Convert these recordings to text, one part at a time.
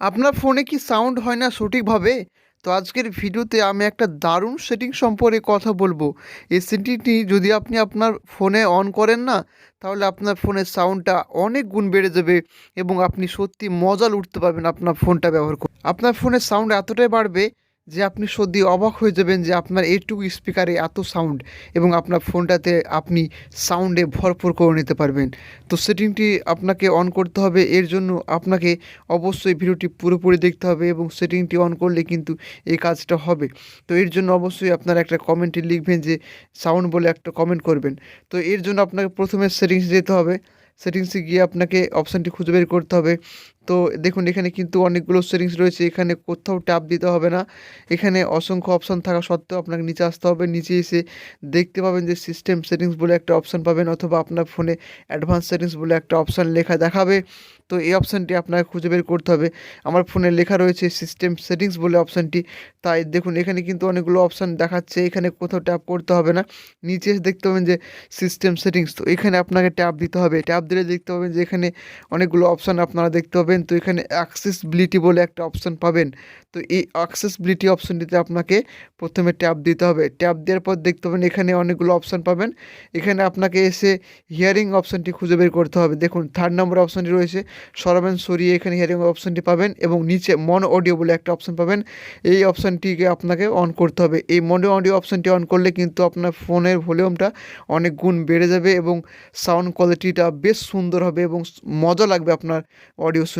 আপনার ফোনে কি সাউন্ড হয় না সঠিকভাবে? তো আজকের ভিডিওতে আমি একটা দারুণ সেটিং সম্পর্কে কথা বলব। এই সেটিংটি যদি আপনি আপনার ফোনে অন করেন না, তাহলে আপনার ফোনের সাউন্ডটা অনেক গুণ বেড়ে যাবে এবং আপনি সত্যি মজা লুটতে পারবেন আপনার ফোনটা ব্যবহার করে আপনার ফোনের সাউন্ড এতটাই বাড়বে যে আপনি সত্যি অবাক হয়ে যাবেন যে আপনার এইটুকু স্পিকারে এত সাউন্ড এবং আপনার ফোনটাতে আপনি সাউন্ডে ভরপুর করে নিতে পারবেন। তো সেটিংটি আপনাকে অন করতে হবে। এর জন্য আপনাকে অবশ্যই ভিডিওটি পুরোপুরি দেখতে হবে এবং সেটিংটি অন করলে কিন্তু এই কাজটা হবে। তো এর জন্য অবশ্যই আপনারা একটা কমেন্টে লিখবেন যে সাউন্ড বলে একটা কমেন্ট করবেন। তো এর জন্য আপনাকে প্রথমে সেটিংস যেতে হবে। সেটিংসে গিয়ে আপনাকে অপশানটি খুঁজে বের করতে হবে। তো দেখুন, এখানে কিন্তু অনেকগুলো সেটিংস রয়েছে। এখানে কোথাও ট্যাপ দিতে হবে না। এখানে অসংখ্য অপশান থাকা সত্ত্বেও আপনাকে নিচে আসতে হবে। নিচে এসে দেখতে পাবেন যে সিস্টেম সেটিংস বলে একটা অপশান পাবেন অথবা আপনার ফোনে অ্যাডভান্স সেটিংস বলে একটা অপশান লেখা দেখাবে। তো এই অপশানটি আপনাকে খুঁজে বের করতে হবে। আমার ফোনে লেখা রয়েছে সিস্টেম সেটিংস বলে অপশানটি তাই দেখুন, এখানে কিন্তু অনেকগুলো অপশান দেখাচ্ছে। এখানে কোথাও ট্যাপ করতে হবে না। নিচে এসে দেখতে পাবেন যে সিস্টেম সেটিংস তো এখানে আপনাকে ট্যাপ দিতে হবে। ট্যাপ দিলে দেখতে পাবেন যে এখানে অনেকগুলো অপশান আপনারা দেখতে পাবেন। তো এখানে অ্যাক্সেসবিলিটি বলে একটা অপশান পাবেন। তো এই অ্যাক্সেসবিলিটি অপশানটিতে আপনাকে প্রথমে ট্যাপ দিতে হবে। ট্যাপ দেওয়ার পর দেখতে পাবেন এখানে অনেকগুলো অপশান পাবেন। এখানে আপনাকে এসে হিয়ারিং অপশানটি খুঁজে বের করতে হবে। দেখুন থার্ড নম্বর অপশানটি রয়েছে। সরাবেন, সরিয়ে এখানে হিয়ারিং অপশানটি পাবেন এবং নিচে মন অডিও বলে একটা অপশান পাবেন। এই অপশানটিকে আপনাকে অন করতে হবে। এই মন অডিও অপশানটি অন করলে কিন্তু আপনার ফোনের ভলিউমটা অনেক গুণ বেড়ে যাবে এবং সাউন্ড কোয়ালিটিটা বেশ সুন্দর হবে এবং মজা লাগবে আপনার অডিও শুনে।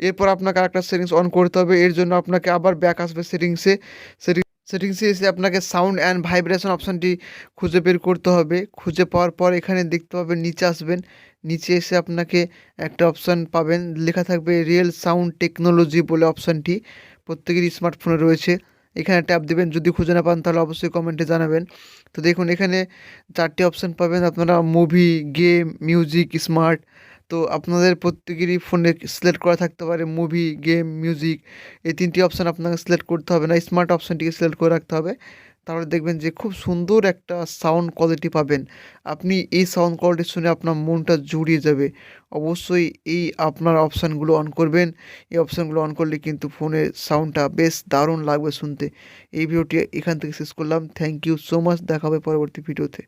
এরপর আপনাকে আরেকটা সেটিংস অন করতে হবে। এর জন্য আপনাকে আবার ব্যাক আসবে সেটিংসে সেটিং সেটিংসে এসে আপনাকে সাউন্ড অ্যান্ড ভাইব্রেশন অপশানটি খুঁজে বের করতে হবে। খুঁজে পাওয়ার পর এখানে দেখতে পাবেন, নিচে আসবেন। নিচে এসে আপনাকে একটা অপশান পাবেন। লেখা থাকবে রিয়েল সাউন্ড টেকনোলজি বলে অপশানটি প্রত্যেকেরই স্মার্টফোনে রয়েছে। এখানে ট্যাপ দেবেন। যদি খুঁজে না পান তাহলে অবশ্যই কমেন্টে জানাবেন। তো দেখুন, এখানে চারটি অপশান পাবেন। আপনারা মুভি গেম মিউজিক স্মার্ট তো আপনাদের প্রত্যেকেরই ফোনে সিলেক্ট করা থাকতে পারে মুভি গেম মিউজিক এই তিনটি অপশান আপনাকে সিলেক্ট করতে হবে না স্মার্ট অপশানটিকে সিলেক্ট করে রাখতে হবে। তাহলে দেখবেন যে খুব সুন্দর একটা সাউন্ড কোয়ালিটি পাবেন। আপনি এই সাউন্ড কোয়ালিটি শুনে আপনার মনটা জুড়িয়ে যাবে। অবশ্যই এই আপনার অপশানগুলো অন করবেন। এই অপশানগুলো অন করলে কিন্তু ফোনের সাউন্ডটা বেশ দারুণ লাগবে শুনতে। এই ভিডিওটি এখান থেকে শেষ করলাম। থ্যাংক ইউ সো মাচ দেখা হবে পরবর্তী ভিডিওতে